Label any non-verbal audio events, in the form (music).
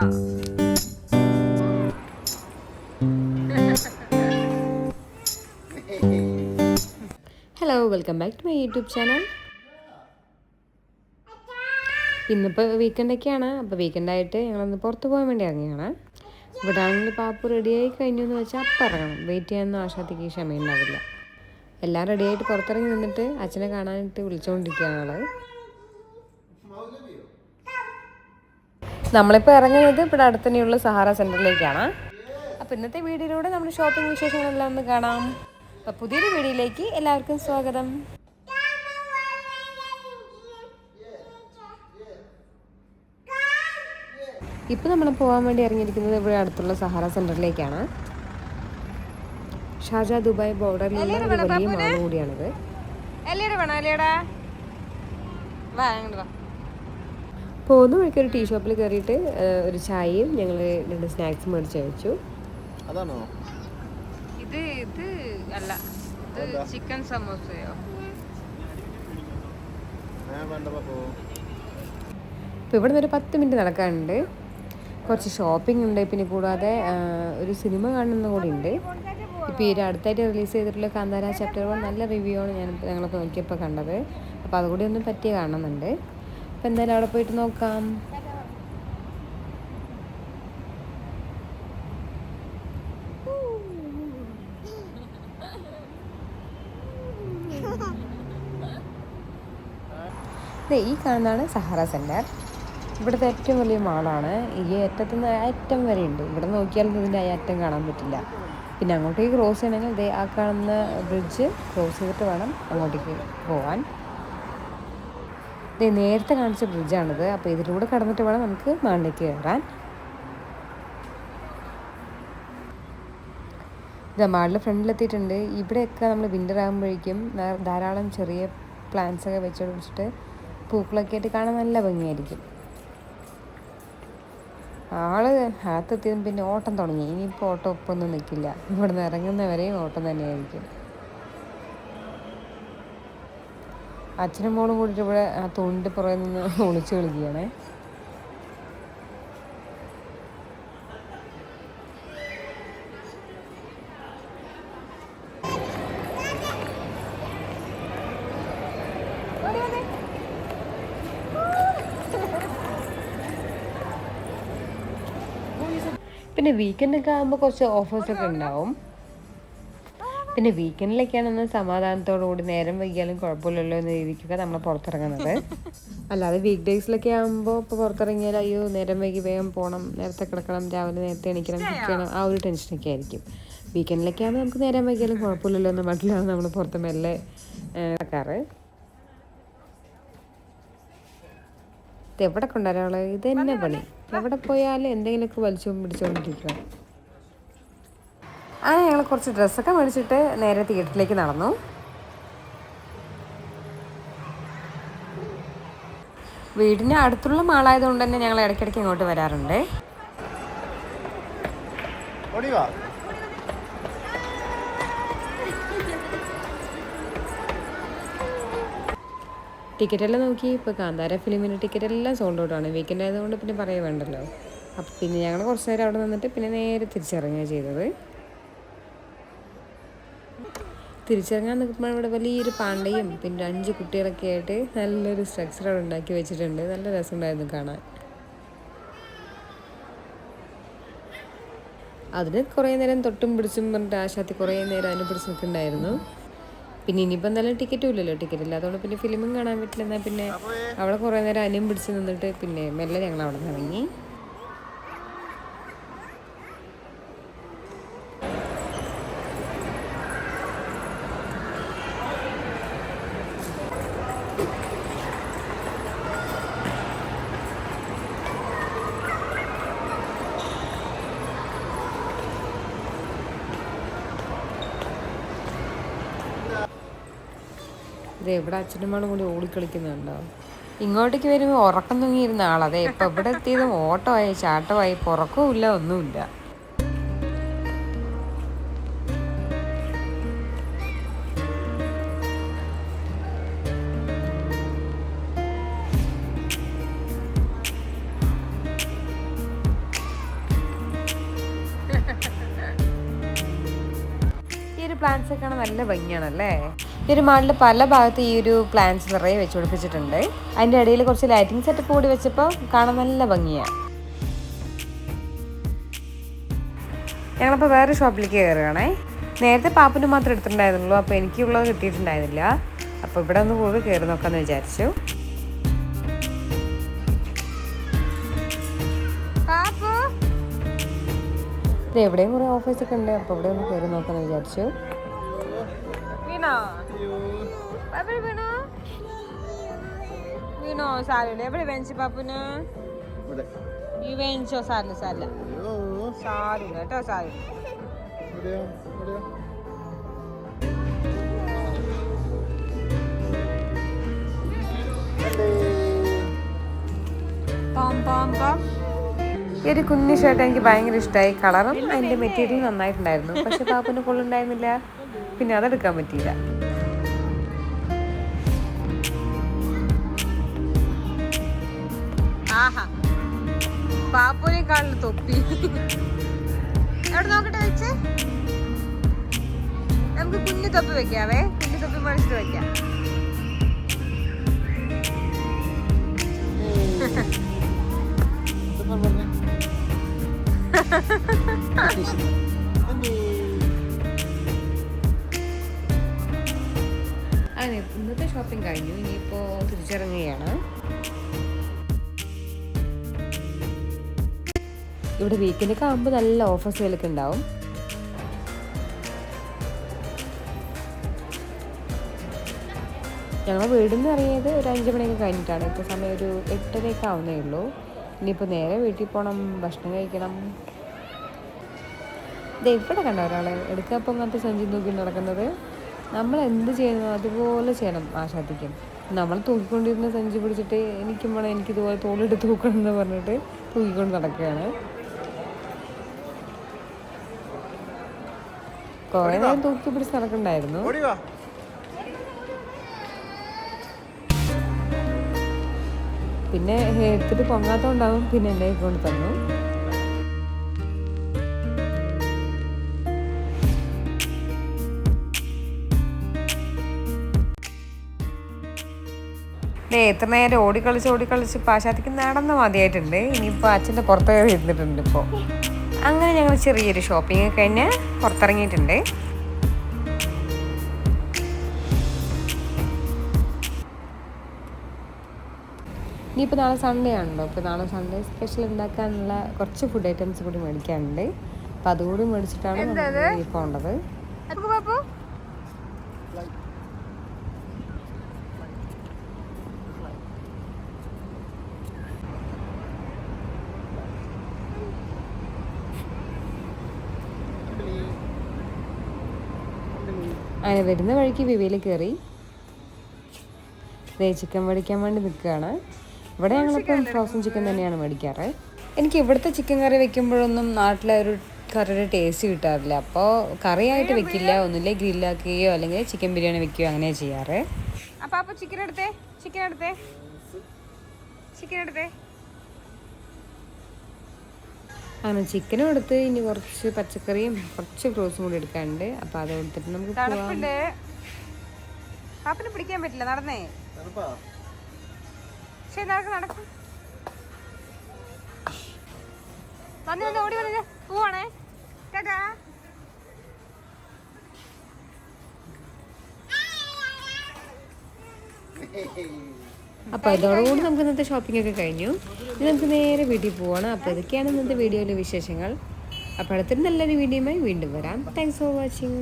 Hello welcome back to my YouTube channel ഇന്നിപ്പോൾ വീക്കെൻഡൊക്കെയാണ് അപ്പോൾ വീക്കെൻഡായിട്ട് ഞങ്ങളൊന്ന് പുറത്ത് പോകാൻ വേണ്ടി ഇറങ്ങിയാണ്. ഇവിടെ ആണെങ്കിൽ പാപ്പു റെഡിയായി കഴിഞ്ഞു എന്ന് വെച്ചാൽ അപ്പം ഇറങ്ങണം. വെയിറ്റ് ചെയ്യാനൊന്നും ആശാത്തേക്ക് ക്ഷമയുണ്ടാവില്ല. എല്ലാം റെഡിയായിട്ട് പുറത്തിറങ്ങി നിന്നിട്ട് അച്ഛനെ കാണാനായിട്ട് വിളിച്ചുകൊണ്ടിരിക്കുകയാണ് ആൾ. നമ്മളിപ്പോൾ ഇറങ്ങുന്നത് ഇവിടെ അടുത്തന്നെയുള്ള സഹാറ സെന്ററിലേക്കാണ് അപ്പോൾ ഇന്നത്തെ വീഡിയോയിലൂടെ നമ്മുടെ ഷോപ്പിംഗ് വിശേഷങ്ങളെല്ലാം ഒന്ന് കാണാം. അപ്പോൾ പുതിയൊരു വീഡിയോയിലേക്ക് എല്ലാവർക്കും സ്വാഗതം. ഇപ്പോൾ നമ്മൾ പോകാൻ വേണ്ടി ഇറങ്ങിയിരിക്കുന്നത് ഇവിടെ അടുത്തുള്ള സഹാറ സെന്ററിലേക്കാണ് ഷാജ ദുബായ് ബോർഡറിലുള്ള വലിയ മാൾ കൂടിയാണിത്. പോകുന്ന വഴിക്ക് ഒരു ടീ ഷോപ്പിൽ കയറിയിട്ട് ഒരു ചായയും ഞങ്ങൾ രണ്ട് സ്നാക്സ് മേടിച്ച് കഴിച്ചു. അതാണോ? ഇത് ഇത് അല്ല ഇത് ചിക്കൻ സമോസയോ? അപ്പോൾ ഇവിടെ നിന്ന് ഒരു പത്ത് മിനിറ്റ് നടക്കാനുണ്ട്. കുറച്ച് ഷോപ്പിംഗ് ഉണ്ട് പിന്നെ കൂടാതെ ഒരു സിനിമ കാണുന്ന കൂടി ഉണ്ട്. ഇപ്പോൾ ഈ അടുത്തായിട്ട് റിലീസ് ചെയ്തിട്ടുള്ള കാന്താര ചാപ്റ്റർ വൺ നല്ല റിവ്യൂ ആണ് ഞാൻ ഞങ്ങളൊക്കെ നോക്കിയപ്പോൾ കണ്ടത്. അപ്പോൾ അതുകൂടി ഒന്ന് പറ്റിയ കാണുന്നുണ്ട്. അപ്പോൾ എന്തായാലും അവിടെ പോയിട്ട് നോക്കാം. ഈ കാണുന്നതാണ് സഹാറ സെന്റർ. ഇവിടുത്തെ ഏറ്റവും വലിയ മാളാണ്. ഈ അറ്റത്തു നിന്ന് അറ്റം വരെ ഉണ്ട്. ഇവിടെ നോക്കിയാലും ഇതിന്റെ അറ്റം കാണാൻ പറ്റില്ല. പിന്നെ അങ്ങോട്ടേക്ക് ക്രോസ് ചെയ്യണമെങ്കിൽ ആ കാണുന്ന ബ്രിഡ്ജ് ക്രോസ് ചെയ്തിട്ട് വേണം അങ്ങോട്ടേക്ക് പോകാൻ നേരത്തെ കാണിച്ച ബ്രിഡ്ജാണിത് അപ്പോൾ ഇതിലൂടെ കടന്നിട്ട് വേണം നമുക്ക് മണ്ണിലേക്ക് കയറാൻ. ഫ്രണ്ടിൽ ഫ്രണ്ടിലെത്തിയിട്ടുണ്ട്. ഇവിടെയൊക്കെ നമ്മൾ വിന്റർ ആകുമ്പോഴേക്കും ധാരാളം ചെറിയ പ്ലാന്റ്സ് ഒക്കെ വെച്ച് പൂക്കളൊക്കെ ആയിട്ട് കാണാൻ നല്ല ഭംഗിയായിരിക്കും. ആൾ അകത്തെത്തിയതും പിന്നെ ഓട്ടം തുടങ്ങി. ഇനിയിപ്പോൾ ഓട്ടം ഒപ്പൊന്നും നിൽക്കില്ല ഇവിടെ നിന്ന് ഇറങ്ങുന്നവരെയും ഓട്ടം തന്നെയായിരിക്കും. അച്ഛനും മോളും കൂടിയിട്ട് ഇവിടെ ആ തൊണ്ട് പുറകെ നിന്ന് (laughs) ഒളിച്ചു കളിക്കുകയാണേ. പിന്നെ വീക്കെൻഡൊക്കെ ആകുമ്പോൾ കുറച്ച് ഓഫേഴ്സൊക്കെ ഉണ്ടാവും. പിന്നെ വീക്കെൻഡിലൊക്കെയാണ് ഒന്ന് സമാധാനത്തോടു കൂടി നേരം വൈകിയാലും കുഴപ്പമില്ലല്ലോ എന്ന രീതിക്കൊക്കെ നമ്മൾ പുറത്തിറങ്ങുന്നത്. അല്ലാതെ വീക്ക് ഡേയ്സിലൊക്കെ ആകുമ്പോൾ ഇപ്പോൾ പുറത്തിറങ്ങിയാൽ അയ്യോ നേരം വൈകി വേഗം പോകണം നേരത്തെ കിടക്കണം രാവിലെ നേരത്തെ എണീക്കണം ചെയ്യണം ആ ഒരു ടെൻഷനൊക്കെ ആയിരിക്കും. വീക്കെൻഡിലൊക്കെ ആകുമ്പോൾ നമുക്ക് നേരം വൈകിയാലും കുഴപ്പമില്ലല്ലോ എന്ന മട്ടിലാണ് നമ്മൾ പുറത്ത് മെല്ലെ ഇത് എവിടെ കൊണ്ടുവരാനുള്ളത്? ഇത് തന്നെ പണി. എവിടെ പോയാലും എന്തെങ്കിലുമൊക്കെ വലിച്ചും പിടിച്ചുകൊണ്ടിരിക്കണം ആ ഞങ്ങൾ കുറച്ച് ഡ്രസ്സൊക്കെ മേടിച്ചിട്ട് നേരെ തിയേറ്ററിലേക്ക് നടന്നു. വീടിന് അടുത്തുള്ള മാളായതുകൊണ്ട് തന്നെ ഞങ്ങൾ ഇടയ്ക്കിടയ്ക്ക് ഇങ്ങോട്ട് വരാറുണ്ട്. ടിക്കറ്റെല്ലാം വാ ടിക്കറ്റ് എല്ലാം നോക്കി ഇപ്പോൾ കാന്താര ഫിലിമിന്റെ ടിക്കറ്റ് എല്ലാം സോൾഡ് ഔട്ടാണ് വീക്കെൻഡ് ആയതുകൊണ്ട് പിന്നെ പറയുക വേണ്ടല്ലോ അപ്പം പിന്നെ ഞങ്ങൾ കുറച്ച് നേരം അവിടെ നിന്നിട്ട് പിന്നെ നേരെ തിരിച്ചിറങ്ങുക ചെയ്തത്. തിരിച്ചിറങ്ങാൻ നിൽക്കുമ്പോൾ ഇവിടെ വലിയൊരു പാണ്ടയും പിന്നെ അഞ്ച് കുട്ടികളൊക്കെ ആയിട്ട് നല്ലൊരു സ്ട്രക്ചർ അവിടെ ഉണ്ടാക്കി വെച്ചിട്ടുണ്ട്. നല്ല രസമുണ്ടായിരുന്നു കാണാൻ. അതിന് കുറേ നേരം തൊട്ടും പിടിച്ചും പറഞ്ഞിട്ട് ആശാത്തി കുറേ നേരം അതിനെ പിടിച്ച് നിൽക്കുന്നുണ്ടായിരുന്നു. പിന്നെ ഇനിയിപ്പോൾ എന്തായാലും ടിക്കറ്റും ഇല്ലല്ലോ ടിക്കറ്റ് ഇല്ല. അതുകൊണ്ട് പിന്നെ ഫിലിമും കാണാൻ പറ്റില്ല. എന്നാൽ പിന്നെ അവിടെ കുറേ നേരം അനിയും പിടിച്ച് നിന്നിട്ട് പിന്നെ മെല്ലെ ഞങ്ങൾ അവിടെ നിന്ന് ഇറങ്ങി. ഇത് എവിടെ അച്ഛനമ്മളും കൂടി ഓടിക്കളിക്കുന്നുണ്ടോ? ഇങ്ങോട്ടേക്ക് വരുമ്പോൾ ഉറക്കം തൂങ്ങിയിരുന്ന ആളതെ ഇപ്പം ഇവിടെ എത്തിയതും ഓട്ടമായി ചാട്ടമായി പുറക്കുമില്ല ഒന്നുമില്ല. ഈ ഒരു നല്ല ഭംഗിയാണല്ലേ? ഈ ഒരു മാളിൽ പല ഭാഗത്ത് ഈ ഒരു പ്ലാന്റ്സ് നിറയെ വെച്ച് പിടിപ്പിച്ചിട്ടുണ്ട്. അതിന്റെ ഇടയിൽ കുറച്ച് ലൈറ്റിംഗ് സെറ്റപ്പ് കൂടി വെച്ചപ്പോൾ കാണാൻ നല്ല ഭംഗിയാണ് ഞങ്ങളിപ്പോൾ വേറെ ഷോപ്പിലേക്ക് കയറുകയാണേ നേരത്തെ പാപ്പിന് മാത്രം എടുത്തിട്ടുണ്ടായിരുന്നുള്ളൂ അപ്പോൾ എനിക്കുള്ളത് കിട്ടിയിട്ടുണ്ടായിരുന്നില്ല. അപ്പോൾ ഇവിടെ ഒന്ന് കൂടി കയറി നോക്കാമെന്ന് വിചാരിച്ചു. എവിടെയും കുറേ ഓഫേഴ്സൊക്കെ ഉണ്ട് അപ്പോൾ ഇവിടെ ഒന്ന് കയറി നോക്കാമെന്ന് വിചാരിച്ചു. വീണോ? എവിടെ വീണു? വീണോ? സാരില്ല എവിടെ വേണിച്ചു പാപ്പുന് ഈ വേണിച്ചോ? സാരില്ല സാരില്ല സാരില്ല കേട്ടോ സാരില്ല ഈ ഒരു കുഞ്ഞു ഷർട്ട് എനിക്ക് ഭയങ്കര ഇഷ്ടമായി കളറും അതിന്റെ മെറ്റീരിയൽ നന്നായിട്ടുണ്ടായിരുന്നു. പക്ഷെ പാപ്പന് കൊള്ളുണ്ടായിരുന്നില്ല പിന്നെ അതെടുക്കാൻ പറ്റിയില്ല. പാപ്പുനേക്കാളിൽ തൊപ്പി. എവിടെ നോക്കട്ടെ വെച്ച്? നമുക്ക് കുഞ്ഞു തൊപ്പി വെക്കാവേ. കുഞ്ഞു തൊപ്പി മണിച്ചിട്ട് വെക്കാം. അതെ ഇന്നത്തെ ഷോപ്പിംഗ് കഴിഞ്ഞു. ഇനിയിപ്പോൾ തിരിച്ചിറങ്ങുകയാണ്. ഇവിടെ വീക്കെൻഡൊക്കെ ആകുമ്പോൾ നല്ല ഓഫർ സെയിലൊക്കെ ഉണ്ടാവും. ഞങ്ങൾ വീടിൽ നിന്ന് ഇറങ്ങിയത് ഒരു അഞ്ച് മണിയൊക്കെ കഴിഞ്ഞിട്ടാണ്. ഇപ്പോൾ സമയം ഒരു എട്ടരയൊക്കെ ആവുന്നേ ഉള്ളൂ. ഇനിയിപ്പോൾ നേരെ വീട്ടിൽ പോകണം ഭക്ഷണം കഴിക്കണം. ഇത് എവിടെ കണ്ട ഒരാളെ എടുക്കാപ്പം അങ്ങനത്തെ സഞ്ചി നോക്കി നടക്കുന്നത്. നമ്മൾ എന്ത് ചെയ്യുന്നു അതുപോലെ ചെയ്യണം ആശാദിക്കും നമ്മൾ തൂക്കിക്കൊണ്ടിരുന്ന സഞ്ചി പിടിച്ചിട്ട് എനിക്കും വേണം എനിക്കിതുപോലെ തോളിട്ട് തൂക്കണം എന്ന് പറഞ്ഞിട്ട് തൂക്കിക്കൊണ്ട് നടക്കുകയാണ്. കുറേ നേരം തൂക്കി പിടിച്ച് നടക്കണ്ടായിരുന്നു പിന്നെ എടുത്തിട്ട് പൊങ്ങാത്തോണ്ടാവും പിന്നെ എന്നെ കൊണ്ട് തന്നു. ഡേ എത്ര നേരം ഓടിക്കളിച്ച് ഓടിക്കളിച്ച് പാശാത്തിക്ക് നടന്ന് മതിയായിട്ടുണ്ട്. ഇനിയിപ്പോൾ അച്ഛന്റെ പുറത്ത് കയറി ഇരുന്നിട്ടുണ്ട് ഇപ്പോൾ അങ്ങനെ ഞങ്ങൾ ചെറിയൊരു ഷോപ്പിംഗ് ഒക്കെ തന്നെ പുറത്തിറങ്ങിയിട്ടുണ്ട്. ഇനിയിപ്പോൾ നാളെ സൺഡേ ആണല്ലോ. അപ്പോൾ നാളെ സൺഡേ സ്പെഷ്യൽ ഉണ്ടാക്കാനുള്ള കുറച്ച് ഫുഡ് ഐറ്റംസ് കൂടി മേടിക്കാനുണ്ട്. അപ്പോൾ അതുകൂടി മേടിച്ചിട്ടാണ് പോകേണ്ടത്. അങ്ങനെ വരുന്ന വഴിക്ക് വിവിയിൽ കയറി. ദേ ചിക്കൻ മേടിക്കാൻ വേണ്ടി നിൽക്കുകയാണ്. ഇവിടെ ഞങ്ങളിപ്പം ഫ്രോസൺ ചിക്കൻ തന്നെയാണ് മേടിക്കാറ്. എനിക്ക് ഇവിടുത്തെ ചിക്കൻ കറി വെക്കുമ്പോഴൊന്നും നാട്ടിലെ ഒരു കറിയുടെ ടേസ്റ്റ് കിട്ടാറില്ല. അപ്പോൾ കറിയായിട്ട് വെക്കില്ല. ഒന്നുമില്ലേ ഗ്രില്ലാക്കുകയോ അല്ലെങ്കിൽ ചിക്കൻ ബിരിയാണി വെക്കുകയോ അങ്ങനെ ചെയ്യാറ്. അപ്പോൾ അപ്പോൾ ചിക്കൻ എടുത്തേ. ചിക്കൻ എടുത്തേ. ചിക്കൻ എടുത്തേ. അങ്ങനെ ചിക്കനും എടുത്ത് ഇനി കുറച്ച് പച്ചക്കറിയും കുറച്ച് ഫ്രൂട്ട്സും കൂടി എടുക്കാനുണ്ട്. അപ്പൊ അത് കൊടുത്തിട്ട് നമുക്ക് പാപ്പിന് പിടിക്കാൻ പറ്റില്ല നടന്നേ. ശരി നടക്ക് നടക്കും. വന്ന് വന്ന് ഓടി വന്ന് പോവാണേ. ടാറ്റാ അപ്പോൾ ഇതോടുകൂടി നമുക്ക് ഇന്നത്തെ ഷോപ്പിംഗ് ഒക്കെ കഴിഞ്ഞു. ഇനി നമുക്ക് നേരെ വീട്ടിൽ പോവാണ്. അപ്പോൾ ഇതൊക്കെയാണ് ഇന്നത്തെ വീഡിയോയിലെ വിശേഷങ്ങൾ. അപ്പോൾ അടുത്തൊരു നല്ലൊരു വീഡിയോയുമായി വീണ്ടും വരാം. Thanks for watching